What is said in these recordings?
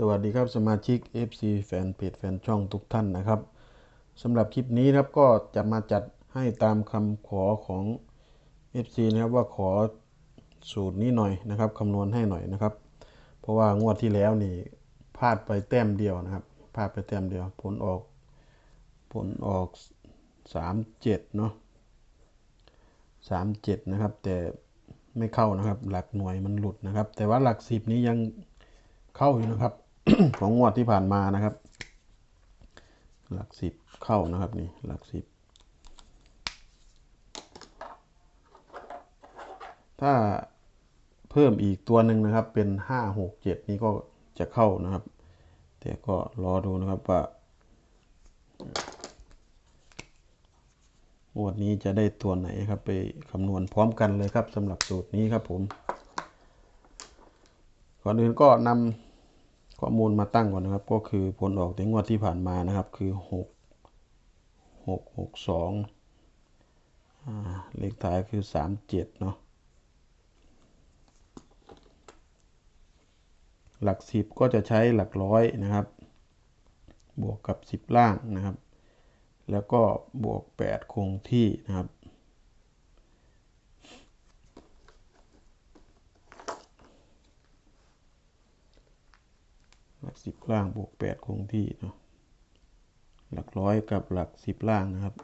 สวัสดีครับสมาชิก FC แฟนเพจแฟนช่องทุกท่านนะครับสำหรับคลิปนี้นะครับก็จะมาจัดให้ตามคำขอของ FC นะครับว่าขอสูตรนี้หน่อยนะครับคำนวณให้หน่อยนะครับ เพราะว่างวดที่แล้วนี่พลาดไปแต้มเดียวนะครับพลาดไปแต้มเดียว ผลออกผลออกสามเจ็ดเนาะสามเจ็ดนะครับ แต่ไม่เข้านะครับ หลักหน่วยมันหลุดนะครับ แต่ว่าหลักสิบนี้ยังเข้าอยู่นะครับ ของงวดที่ผ่านมานะครับ หลักสิบเข้านะครับนี่หลักสิบถ้าเพิ่มอีกตัวหนึ่งนะครับ เป็นห้าหกเจ็ดนี้ก็จะเข้านะครับ แต่ก็รอดูนะครับว่างวดนี้จะได้ตัวไหนครับ ไปคำนวณพร้อมกันเลยครับสำหรับสูตรนี้ครับผมก่อนอื่นก็นำ ข้อมูลมาตั้งก่อนนะครับ ก็คือผลออกในงวดที่ผ่านมานะครับ คือหกหกหกสองเลขท้ายคือสามเจ็ดเนาะหลักสิบก็จะใช้หลักร้อยนะครับ บวกกับสิบล่างนะครับ แล้วก็บวกแปดคงที่นะครับ หลักสิบล่างบวกแปดคงที่เนาะหลักร้อยกับหลักสิบล่างนะครับ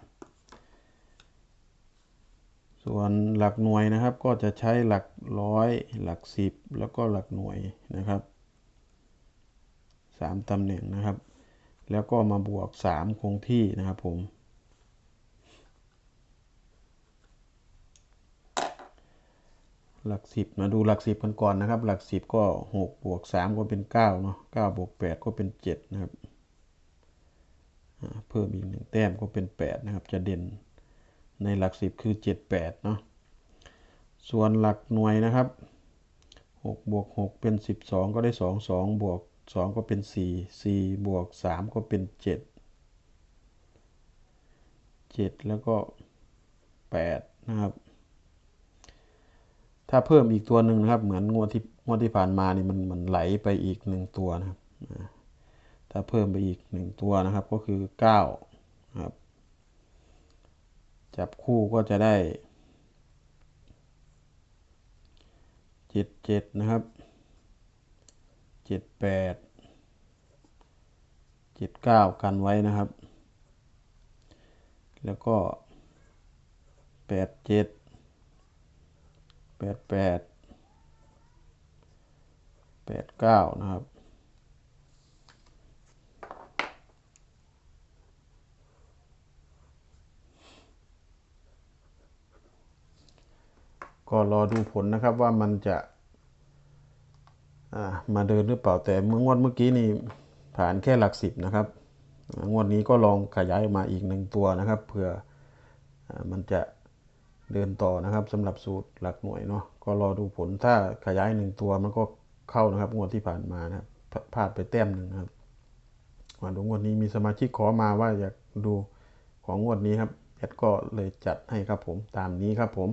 ส่วนหลักหน่วยนะครับ ก็จะใช้หลักร้อยหลักสิบแล้วก็หลักหน่วยนะครับสามตำแหน่งนะครับ แล้วก็มาบวกสามคงที่นะครับผม หลักสิบมาดูหลักสิบกันก่อนนะครับ หลักสิบก็หกบวกสามก็เป็นเก้าเนาะเก้าบวกแปดก็เป็นเจ็ดนะครับเพิ่มอีกหนึ่งแต้มก็เป็นแปดนะครับ จะเด่นในหลักสิบคือเจ็ดแปดเนาะส่วนหลักหน่วยนะครับหกบวกหกเป็นสิบสองก็ได้สองสองบวกสองก็เป็นสี่สี่บวกสามก็เป็นเจ็ดเจ็ดแล้วก็แปดนะครับ ถ้าเพิ่มอีกตัวหนึ่งนะครับ เหมือนงวดที่งวดที่ผ่านมานี่มันมันไหลไปอีกหนึ่งตัวนะครับถ้าเพิ่มไปอีกหนึ่งตัวนะครับ ก็คือเก้าครับ จับคู่ก็จะได้เจ็ดเจ็ดนะครับเจ็ดแปดเจ็ดเก้ากันไว้นะครับ แล้วก็แปดเจ็ด ดแปดแปดเก้านะครับ ก็รอดูผลนะครับว่ามันจะมาเดินหรือเปล่าแต่เมื่องวดเมื่อกี้นี่ผ่านแค่หลักสิบนะครับงวดนี้ก็ลองขยายออกมาอีกหนึ่งตัวนะครับเผื่อมันจะ เดินต่อนะครับสำหรับสูตรหลักหน่วยเนาะก็รอดูผลถ้าขยายหนึ่งตัวมันก็เข้านะครับงวดที่ผ่านมานะครับพลาดไปแต้มหนึ่งครับมาดูงวดนี้มีสมาชิกขอมาว่าอยากดูของงวดนี้ครับแอดก็เลยจัดให้ครับผมตามนี้ครับผม